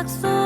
약속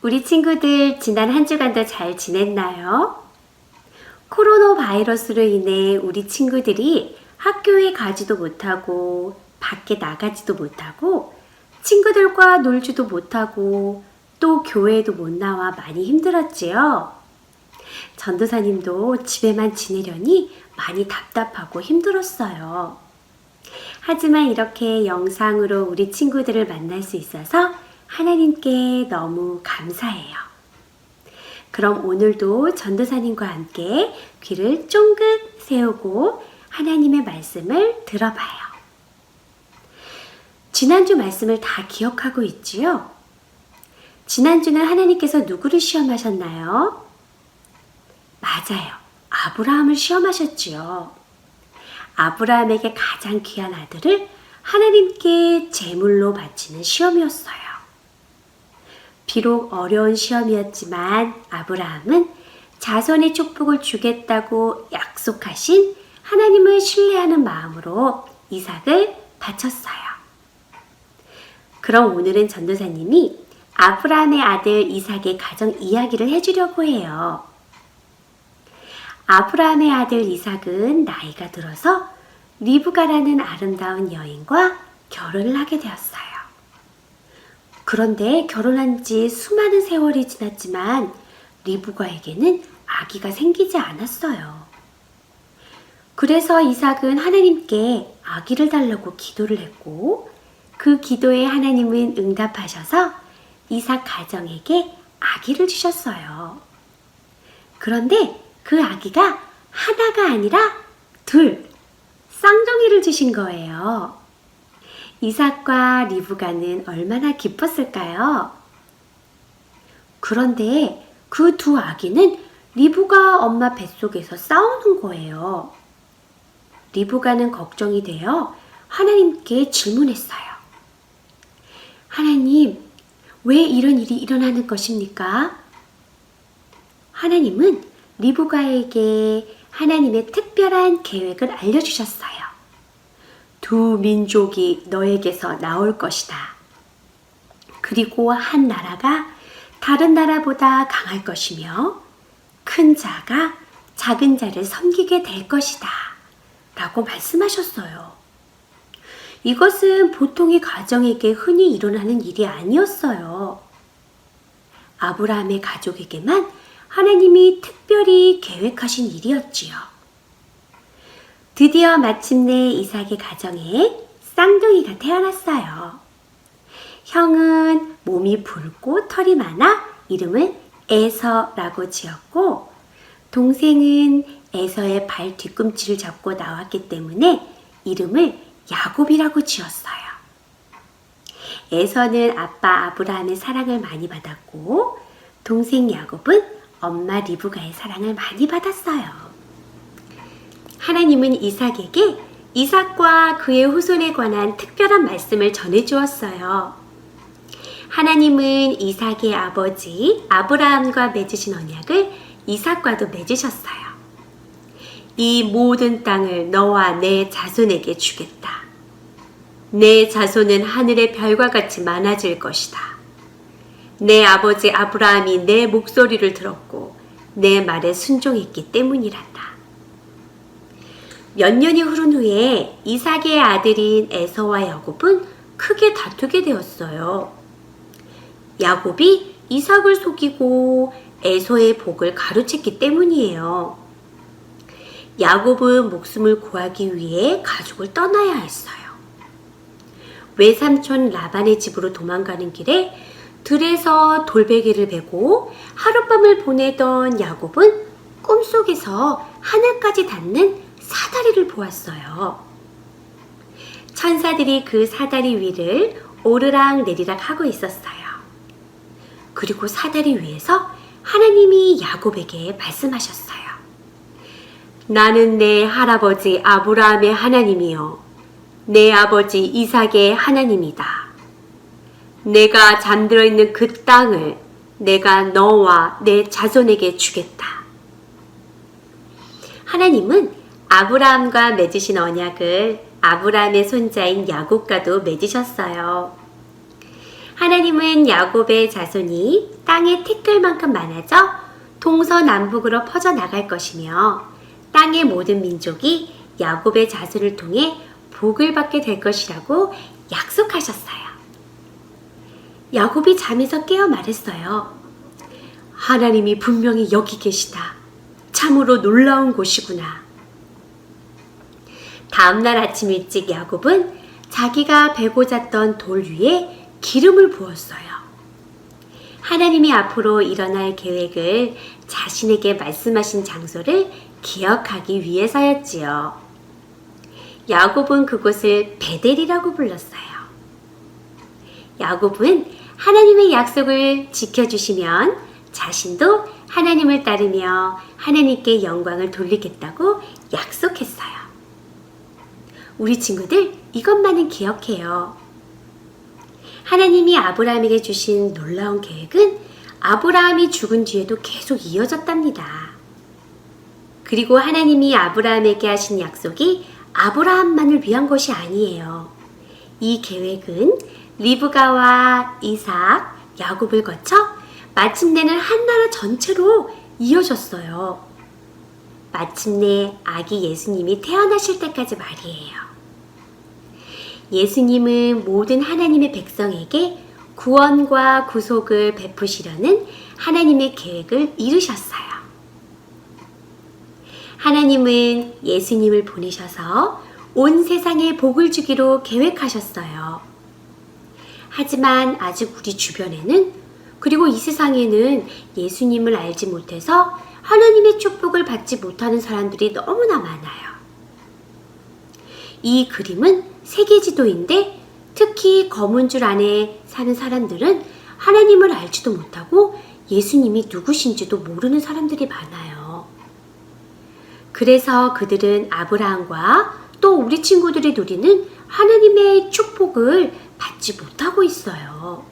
우리 친구들 지난 한 주간도 잘 지냈나요? 코로나 바이러스로 인해 우리 친구들이 학교에 가지도 못하고 밖에 나가지도 못하고 친구들과 놀지도 못하고 또 교회에도 못 나와 많이 힘들었지요. 전도사님도 집에만 지내려니 많이 답답하고 힘들었어요. 하지만 이렇게 영상으로 우리 친구들을 만날 수 있어서 하나님께 너무 감사해요. 그럼 오늘도 전도사님과 함께 귀를 쫑긋 세우고 하나님의 말씀을 들어봐요. 지난주 말씀을 다 기억하고 있지요? 지난주는 하나님께서 누구를 시험하셨나요? 맞아요. 아브라함을 시험하셨지요. 아브라함에게 가장 귀한 아들을 하나님께 제물로 바치는 시험이었어요. 비록 어려운 시험이었지만 아브라함은 자손의 축복을 주겠다고 약속하신 하나님을 신뢰하는 마음으로 이삭을 바쳤어요. 그럼 오늘은 전도사님이 아브라함의 아들 이삭의 가정 이야기를 해주려고 해요. 아브라함의 아들 이삭은 나이가 들어서 리브가라는 아름다운 여인과 결혼을 하게 되었어요. 그런데 결혼한 지 수많은 세월이 지났지만 리브가에게는 아기가 생기지 않았어요. 그래서 이삭은 하나님께 아기를 달라고 기도를 했고 그 기도에 하나님은 응답하셔서 이삭 가정에게 아기를 주셨어요. 그런데 그 아기가 하나가 아니라 둘, 쌍둥이를 주신 거예요. 이삭과 리브가는 얼마나 기뻤을까요? 그런데 그 두 아기는 리브가 엄마 뱃속에서 싸우는 거예요. 리브가는 걱정이 되어 하나님께 질문했어요. 하나님, 왜 이런 일이 일어나는 것입니까? 하나님은 리브가에게 하나님의 특별한 계획을 알려주셨어요. 두 민족이 너에게서 나올 것이다. 그리고 한 나라가 다른 나라보다 강할 것이며 큰 자가 작은 자를 섬기게 될 것이다. 라고 말씀하셨어요. 이것은 보통의 가정에게 흔히 일어나는 일이 아니었어요. 아브라함의 가족에게만 하나님이 특별히 계획하신 일이었지요. 드디어 마침내 이삭의 가정에 쌍둥이가 태어났어요. 형은 몸이 붉고 털이 많아 이름을 에서라고 지었고, 동생은 에서의 발 뒤꿈치를 잡고 나왔기 때문에 이름을 야곱이라고 지었어요. 에서는 아빠 아브라함의 사랑을 많이 받았고, 동생 야곱은 엄마 리브가의 사랑을 많이 받았어요. 하나님은 이삭에게 이삭과 그의 후손에 관한 특별한 말씀을 전해 주었어요. 하나님은 이삭의 아버지 아브라함과 맺으신 언약을 이삭과도 맺으셨어요. 이 모든 땅을 너와 내 자손에게 주겠다. 내 자손은 하늘의 별과 같이 많아질 것이다. 내 아버지 아브라함이 내 목소리를 들었고 내 말에 순종했기 때문이란다. 몇 년이 흐른 후에 이삭의 아들인 에서와 야곱은 크게 다투게 되었어요. 야곱이 이삭을 속이고 에서의 복을 가로챘기 때문이에요. 야곱은 목숨을 구하기 위해 가족을 떠나야 했어요. 외삼촌 라반의 집으로 도망가는 길에 들에서 돌베개를 베고 하룻밤을 보내던 야곱은 꿈속에서 하늘까지 닿는 사다리를 보았어요. 천사들이 그 사다리 위를 오르락 내리락 하고 있었어요. 그리고 사다리 위에서 하나님이 야곱에게 말씀하셨어요. 나는 내 할아버지 아브라함의 하나님이요. 내 아버지 이삭의 하나님이다. 내가 잠들어 있는 그 땅을 내가 너와 내 자손에게 주겠다. 하나님은 아브라함과 맺으신 언약을 아브라함의 손자인 야곱과도 맺으셨어요. 하나님은 야곱의 자손이 땅의 티끌만큼 많아져 동서남북으로 퍼져 나갈 것이며 땅의 모든 민족이 야곱의 자손을 통해 복을 받게 될 것이라고 약속하셨어요. 야곱이 잠에서 깨어 말했어요. 하나님이 분명히 여기 계시다. 참으로 놀라운 곳이구나. 다음날 아침 일찍 야곱은 자기가 베고 잤던 돌 위에 기름을 부었어요. 하나님이 앞으로 일어날 계획을 자신에게 말씀하신 장소를 기억하기 위해서였지요. 야곱은 그곳을 베델이라고 불렀어요. 야곱은 하나님의 약속을 지켜주시면 자신도 하나님을 따르며 하나님께 영광을 돌리겠다고 약속했어요. 우리 친구들 이것만은 기억해요. 하나님이 아브라함에게 주신 놀라운 계획은 아브라함이 죽은 뒤에도 계속 이어졌답니다. 그리고 하나님이 아브라함에게 하신 약속이 아브라함만을 위한 것이 아니에요. 이 계획은 리브가와 이삭, 야곱을 거쳐 마침내는 한 나라 전체로 이어졌어요. 마침내 아기 예수님이 태어나실 때까지 말이에요. 예수님은 모든 하나님의 백성에게 구원과 구속을 베푸시려는 하나님의 계획을 이루셨어요. 하나님은 예수님을 보내셔서 온 세상에 복을 주기로 계획하셨어요. 하지만 아직 우리 주변에는 그리고 이 세상에는 예수님을 알지 못해서 하나님의 축복을 받지 못하는 사람들이 너무나 많아요. 이 그림은 세계 지도인데 특히 검은 줄 안에 사는 사람들은 하나님을 알지도 못하고 예수님이 누구신지도 모르는 사람들이 많아요. 그래서 그들은 아브라함과 또 우리 친구들이 누리는 하나님의 축복을 받지 못하고 있어요.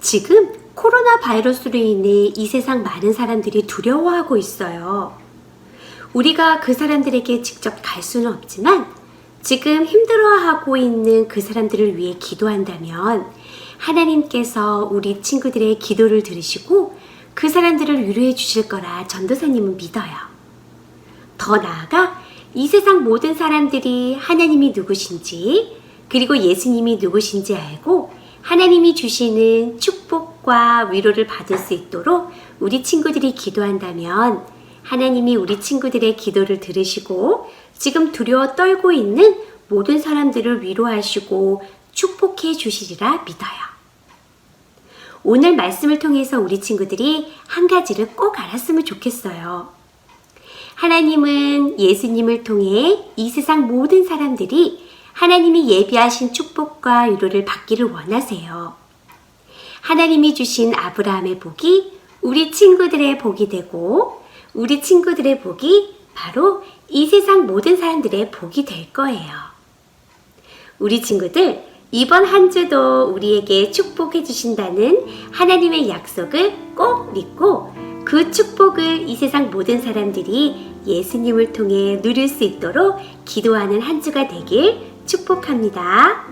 지금 코로나 바이러스로 인해 이 세상 많은 사람들이 두려워하고 있어요. 우리가 그 사람들에게 직접 갈 수는 없지만 지금 힘들어하고 있는 그 사람들을 위해 기도한다면 하나님께서 우리 친구들의 기도를 들으시고 그 사람들을 위로해 주실 거라 전도사님은 믿어요. 더 나아가 이 세상 모든 사람들이 하나님이 누구신지 그리고 예수님이 누구신지 알고 하나님이 주시는 축복과 위로를 받을 수 있도록 우리 친구들이 기도한다면 하나님이 우리 친구들의 기도를 들으시고 지금 두려워 떨고 있는 모든 사람들을 위로하시고 축복해 주시리라 믿어요. 오늘 말씀을 통해서 우리 친구들이 한 가지를 꼭 알았으면 좋겠어요. 하나님은 예수님을 통해 이 세상 모든 사람들이 하나님이 예비하신 축복과 위로를 받기를 원하세요. 하나님이 주신 아브라함의 복이 우리 친구들의 복이 되고 우리 친구들의 복이 바로 이 세상 모든 사람들의 복이 될 거예요. 우리 친구들, 이번 한 주도 우리에게 축복해 주신다는 하나님의 약속을 꼭 믿고 그 축복을 이 세상 모든 사람들이 예수님을 통해 누릴 수 있도록 기도하는 한 주가 되길 축복합니다.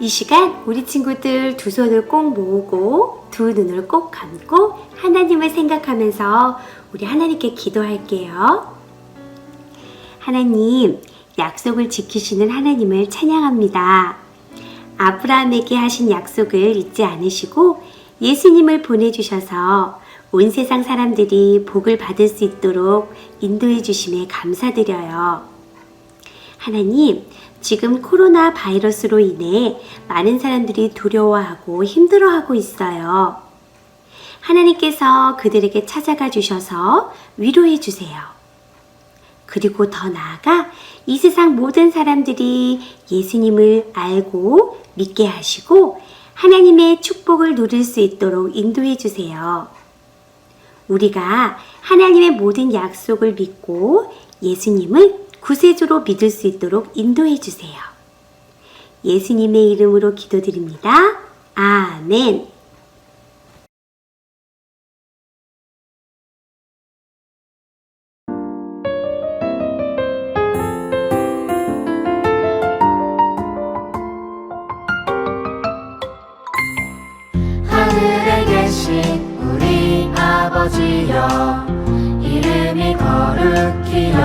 이 시간 우리 친구들 두 손을 꼭 모으고 두 눈을 꼭 감고 하나님을 생각하면서 우리 하나님께 기도할게요. 하나님, 약속을 지키시는 하나님을 찬양합니다. 아브라함에게 하신 약속을 잊지 않으시고 예수님을 보내주셔서 온 세상 사람들이 복을 받을 수 있도록 인도해 주심에 감사드려요. 하나님, 지금 코로나 바이러스로 인해 많은 사람들이 두려워하고 힘들어하고 있어요. 하나님께서 그들에게 찾아가 주셔서 위로해 주세요. 그리고 더 나아가 이 세상 모든 사람들이 예수님을 알고 믿게 하시고 하나님의 축복을 누릴 수 있도록 인도해 주세요. 우리가 하나님의 모든 약속을 믿고 예수님을 구세주로 믿을 수 있도록 인도해 주세요. 예수님의 이름으로 기도드립니다. 아멘.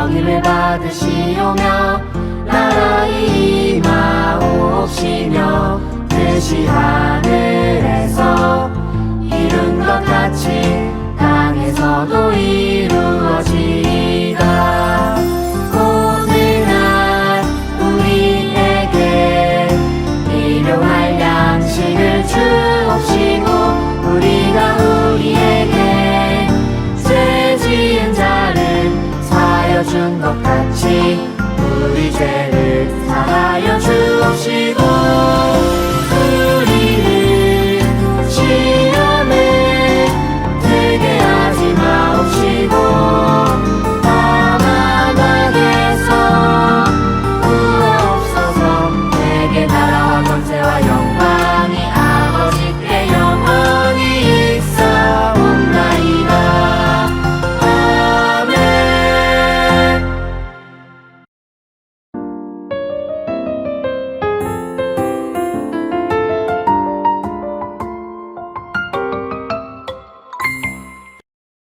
성임을 받으시오며 나라의 임하옵시며 뜻이 하늘에서 이룬 것 같이 땅에서도 이